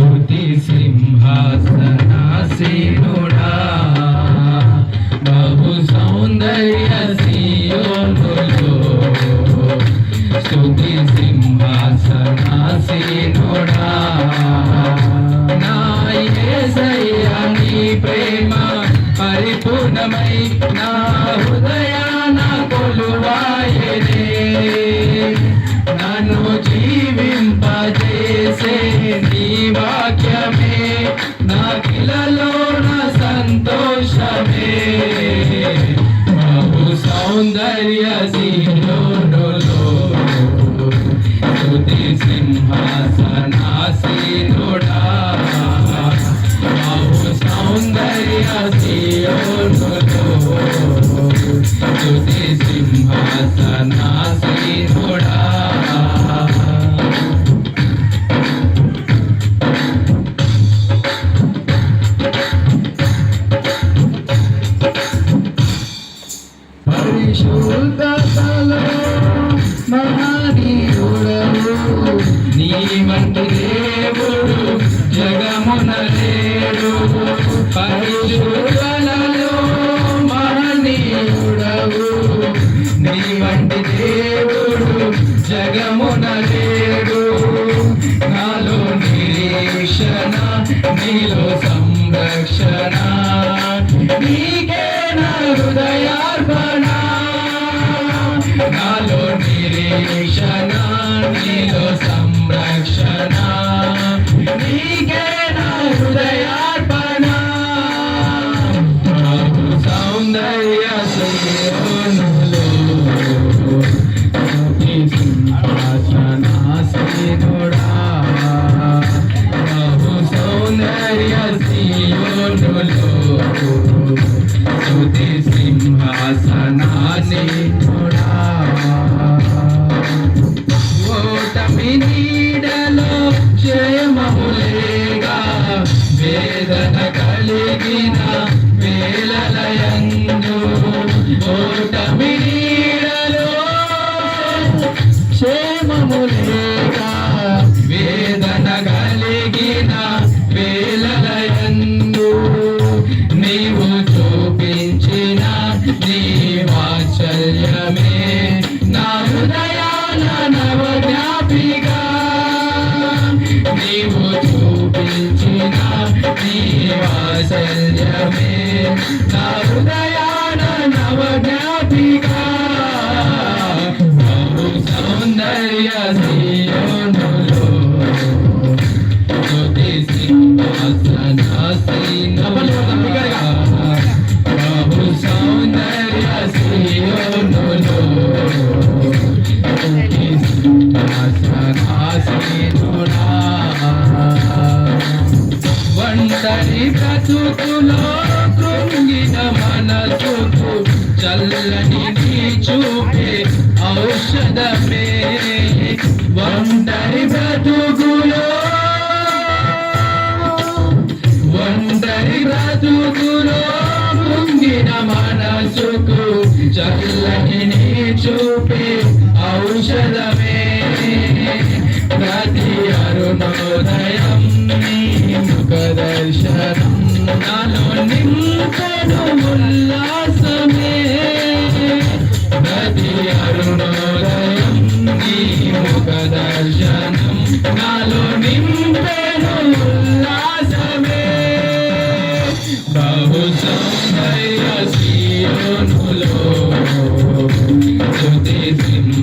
స్తుతి సింహాసనాసీనుడా బహు సౌందర్య సీయోనులో స్తుతి సింహాసనాసీనుడా నా ప్రేమ పరిపూర్ణమై నా హృదయాన కొలువాయనే. జీవింపజేసే నీ వాక్యమే. నా కిలలో నా సంతోషమే. బహు సౌందర్య సీనులో స్తుతి సింహాసనాసీనుడా. బహు సౌందర్య స్తుతి పరిశుద్ధతలో మహనీయుడవు. నీ వంటి దేవుడు జగమున లేడు. పరిశుద్ధతలో మహనీయుడవు. నీ వంటి దేవుడు జగమున లేడు. నాలో నిరీక్షణ నీలో సంరక్షణ. నీకే నా హృదయార్పణ. నాలో నిరీక్షణ నీలో సంరక్షణ viver. నవజ్ఞాపిక. సౌందర్య చల్లని చూపే ఔషధమే. ఒంటరి బ్రతుకులో ఒంటరి బ్రతుకులో ముంగిన మనసుకు చల్లని చూపే ఔషధమే.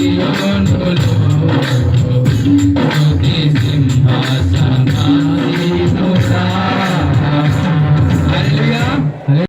Thank you.